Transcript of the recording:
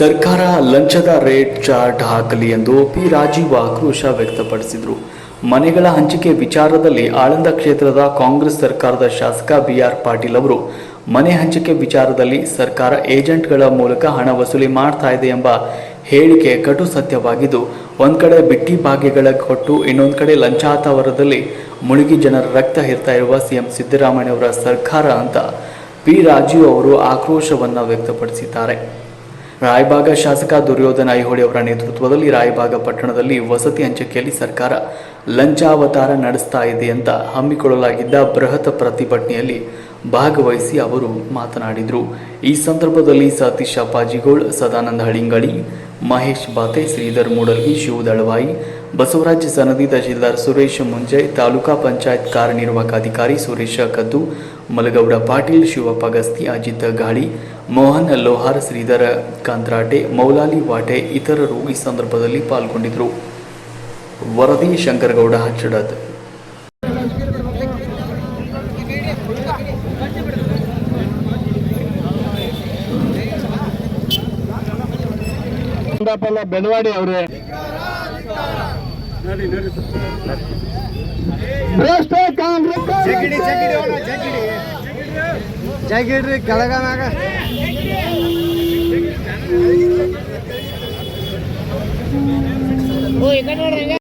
ಸರ್ಕಾರ ಲಂಚದ rate chart ಹಾಕಲಿ ಎಂದು ಪಿ ರಾಜೀವ್ ಆಕ್ರೋಶ ವ್ಯಕ್ತಪಡಿಸಿದರು. ಮನೆಗಳ ಹಂಚಿಕೆ ವಿಚಾರದಲ್ಲಿ ಆಳಂದ ಕ್ಷೇತ್ರದ ಕಾಂಗ್ರೆಸ್ ಸರ್ಕಾರದ ಶಾಸಕ ಬಿಆರ್ ಪಾಟೀಲ್ ಅವರು, ಮನೆ ಹಂಚಿಕೆ ವಿಚಾರದಲ್ಲಿ ಸರ್ಕಾರ ಏಜೆಂಟ್ಗಳ ಮೂಲಕ ಹಣ ವಸೂಲಿ ಮಾಡ್ತಾ ಇದೆ ಎಂಬ ಹೇಳಿಕೆ ಕಟು ಸತ್ಯವಾಗಿದ್ದು, ಒಂದು ಕಡೆ ಬಿಟ್ಟಿ ಭಾಗ್ಯಗಳ ಕೊಟ್ಟು ಇನ್ನೊಂದು ಕಡೆ ಲಂಚಾತವರದಲ್ಲಿ ಮುಳುಗಿ ಜನರ ರಕ್ತ ಹಿರ್ತಾ ಇರುವ ಸಿಎಂ ಸಿದ್ದರಾಮಯ್ಯವರ ಸರ್ಕಾರ ಅಂತ ಪಿ ರಾಜೀವ್ ಅವರು ಆಕ್ರೋಶವನ್ನು ವ್ಯಕ್ತಪಡಿಸಿದ್ದಾರೆ. ರಾಯಬಾಗ ಶಾಸಕ ದುರ್ಯೋಧನ ಐಹೊಳಿ ಅವರ ನೇತೃತ್ವದಲ್ಲಿ ರಾಯಬಾಗ ಪಟ್ಟಣದಲ್ಲಿ ವಸತಿ ಹಂಚಿಕೆಯಲ್ಲಿ ಸರ್ಕಾರ ಲಂಚಾವತಾರ ನಡೆಸ್ತಾ ಇದೆ ಅಂತ ಹಮ್ಮಿಕೊಳ್ಳಲಾಗಿದ್ದ ಬೃಹತ್ ಪ್ರತಿಭಟನೆಯಲ್ಲಿ ಭಾಗವಹಿಸಿ ಅವರು ಮಾತನಾಡಿದರು. ಈ ಸಂದರ್ಭದಲ್ಲಿ ಸತೀಶ್ ಅಪ್ಪಾಜಿಗೋಳ್ ಸದಾನಂದ ಹಳಿಂಗಳಿ ಮಹೇಶ್ ಬಾತೆ, ಶ್ರೀಧರ್ ಮೂಡಲ್ಗಿ ಶಿವ ದಳವಾಯಿ ಬಸವರಾಜ್ ಸನದಿ ತಹಶೀಲ್ದಾರ್ ಸುರೇಶ್ ಮುಂಜೆ ತಾಲೂಕಾ ಪಂಚಾಯತ್ ಕಾರ್ಯನಿರ್ವಾಹಕ ಅಧಿಕಾರಿ ಸುರೇಶ ಕದ್ದು, ಮಲಗೌಡ ಪಾಟೀಲ್, ಶಿವಪ್ಪ ಗಸ್ತಿ, ಅಜಿತ್ ಗಾಳಿ ಮೋಹನ್ ಲೋಹಾರ್ ಶ್ರೀಧರ ಕಾಂತ್ರಾಟೆ ಮೌಲಾಲಿ ವಾಟೆ ಇತರರು ಈ ಸಂದರ್ಭದಲ್ಲಿ ಪಾಲ್ಗೊಂಡಿದ್ದರು. ವರದಿ ಶಂಕರಗೌಡ ಹಚ್ಚಡದ್. ಕುಂದಾಪಲ್ಲ ಬೆಳವಾಡಿ ಅವರೇ. ಭ್ರಷ್ಟ ಕಾಂಗ್ರೆಸ್ ಜಾಗಿಡ್ರಿ ಕೆಳಗ ಮ್ಯಾಗ